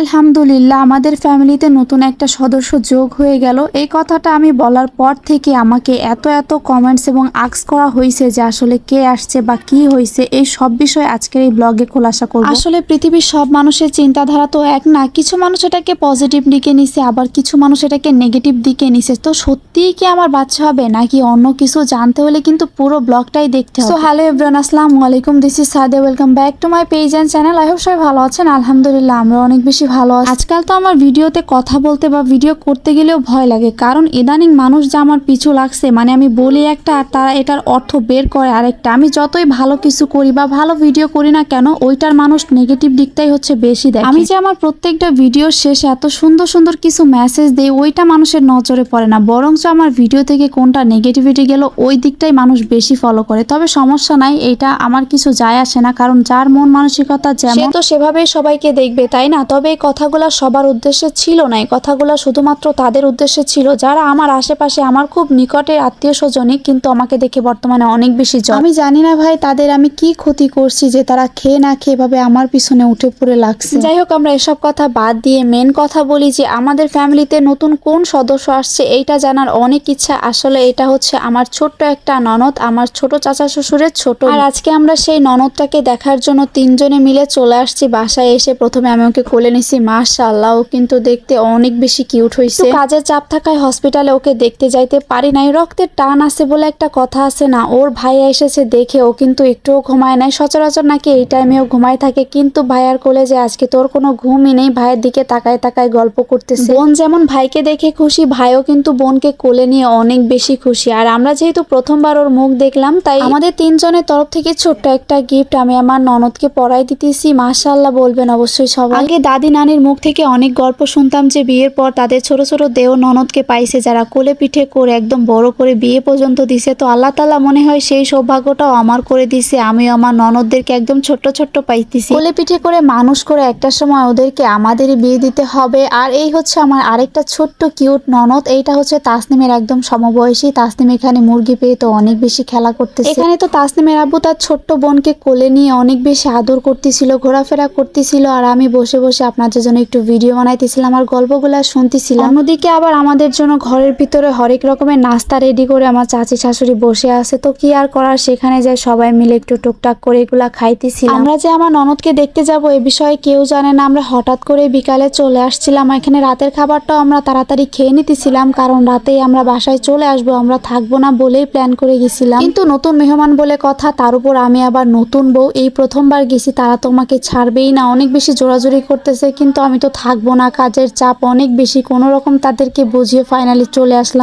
আলহামদুলিল্লাহ আমাদের ফ্যামিলিতে নতুন একটা সদস্য যোগ হয়ে গেল। এই কথাটা আমি বলার পর থেকে আমাকে এত এত কমেন্টস এবং আক্স করা হয়েছে যে আসলে কে আসছে বা কি হয়েছে এই সব বিষয়ে আজকের এই ব্লগে খোলাসা করব। আসলে পৃথিবীর সব মানুষের চিন্তাধারা তো এক না কিছু মানুষ এটাকে পজিটিভ দিকে নিছে আবার কিছু মানুষ এটাকে নেগেটিভ দিকে নিছে। তো সত্যিই কি আমার বাচ্চা হবে নাকি অন্য কিছু জানতে হলে কিন্তু পুরো ব্লগটাই দেখতে হবে? সো হ্যালো এভরিওয়ান আসসালামু আলাইকুম this is Sade welcome back to my page and channel I hope সবাই ভালো আছেন আলহামদুলিল্লাহ আমরা অনেক বেশি ভালো আজকাল তো আমার ভিডিওতে কথা বলতে বা ভিডিও করতে গেলেও ভয় লাগে। কারণ ইদানিং মানুষ যা আমার পিছু লাগছে মানে আমি বলি একটা আর তারা এটার অর্থ বের করে আরেকটা। আমি যতই ভালো কিছু করি বা ভালো ভিডিও করি না কেন ওইটার মানুষ নেগেটিভ দিকটাই হচ্ছে বেশি দেয় আমি যে আমার প্রত্যেকটা ভিডিওর শেষে এত সুন্দর সুন্দর কিছু মেসেজ দেই ওইটা মানুষের নজরে পড়ে না। বরঞ্চ আমার ভিডিও থেকে কোনটা নেগেটিভিটি গেল ওই দিকটাই মানুষ বেশি ফলো করে। তবে সমস্যা নাই এটা আমার কিছু যায় আসে না। কারণ যার মন মানসিকতা যেমন তো সেভাবেই সবাইকে দেখবে তাই না? তবে কথাগুলো সবার উদ্দেশ্যে ছিল না এই কথাগুলো শুধুমাত্র তাদের উদ্দেশ্যে ছিল। যারা আমার আশেপাশে আমার খুব নিকটের আত্মীয় স্বজনই কিন্তু আমাকে দেখে বর্তমানে অনেক বেশি জ্বর। আমি জানি না ভাই তাদের আমি কি ক্ষতি করছি যে তারা খেয়ে না খেয়ে এভাবে আমার পিছনে উঠে পড়ে লাগছে। যাই হোক আমরা এসব কথা বাদ দিয়ে মেন কথা বলি যে আমাদের ফ্যামিলিতে নতুন কোন সদস্য আসছে এইটা জানার অনেক ইচ্ছা। আসলে এটা হচ্ছে আমার ছোট্ট একটা ননদ আমার ছোট চাচা শ্বশুরের ছোট আর আজকে আমরা সেই ননদটাকে দেখার জন্য তিনজনে মিলে চলে আসছি বাসায় এসে। প্রথমে আমি ওকে কোলে নিছি মাশাআল্লাহ ও কিন্তু দেখতে অনেক বেশি কিউট হয়েছে কাজের চাপ থাকায় হসপিটালে ওকে দেখতে যাইতে পারি নাই। রক্তের টান আছে বলে একটা কথা আছে না ওর ভাইয়া এসেছে দেখে ও কিন্তু একটুও ঘুমায় নাই। সচরাচর নাকি এই টাইমেও ঘুমায় থাকে কিন্তু ভাইয়ার কোলে যে আজকে তোর কোনো ঘুমই নেই ভাইয়ের দিকে তাকায় তাকায় গল্প করতেছে। বোন যেমন ভাইকে দেখে খুশি ভাইও কিন্তু বোনকে কোলে নিয়ে অনেক বেশি খুশি। আর আমরা যেহেতু প্রথমবার ওর মুখ দেখলাম তাই আমাদের তিনজনের তরফ থেকে ছোট্ট একটা গিফট আমি আমার ননদকে পরাই দিতেছি। মাশাআল্লাহ বলবেন অবশ্যই সবাই। আগে দাদি নানির মুখ থেকে অনেক গল্প শুনতাম যে বিয়ের পর তাদের ছোট ছোট দেও ননদকে পাইছে, যারা কোলে পিঠে করে একদম বড় করে বিয়ে পর্যন্ত দিছে। তো আল্লাহ তালা মনে হয় সেই সৌভাগ্যটাও আমার করে দিছে। আমি আমার ননদদেরকে একদম ছোট্ট ছোট্ট পাইতেছি। কোলে পিঠে করে মানুষ করে একটা সময় ওদেরকে আমাদেরই বিয়ে দিতে হবে। আর এই হচ্ছে আমার আরেকটা ছোট্ট কিউট ননদ। এইটা হচ্ছে তাসনিমের একদম সমবয়সী। তাসনিম এখানে মুরগি পেয়ে তো অনেক বেশি খেলা করতেছে। এখানে তো তাসনিমের আব্বু তার ছোট্ট বোনকে কোলে নিয়ে অনেক বেশি আদর করতেছিল, ঘোরাফেরা করতেছিল। আর আমি বসে বসে আপনাদের জন্য একটু ভিডিও বানাইতেছিলাম আর গল্পগুলা শুনতেছিলাম। অন্যদিকে আবার আমাদের জন্য ঘরের ভিতরে হরেক রকমের নাস্তা রেডি করে আমার চাচি শাশুড়ি বসে আছে। তো কি আর করার? সেখানে যায় সবাই মিলে একটু টুকটাক করে এগুলা খাইতেছিলাম। আমরা যে আমার ননদকে দেখতে যাব এ বিষয়ে কেউ জানে না। আমরা হঠাৎ করে বিকালে চলে আসছিলাম। এখানে রাতের খাবারটাও আমরা তাড়াতাড়ি খেয়ে নিতেছিলাম। কারণ রাতেই আমরা বাসায় চলে আসব, আমরা থাকব না বলেই প্ল্যান করে গেছিলাম। কিন্তু নতুন মেহমান বলে কথা, তার উপর আমি আবার নতুন বউ। এই প্রথমবার গেছি, তারা তো আমাকে ছাড়বেই না। অনেক বেশি জোরাজোরি করতেছে কিন্তু আমি তো থাকব না, কাজের চাপ অনেক বেশি। কোনো রকম তাদেরকে বুঝিয়ে ফাইনালি চলে আসলাম।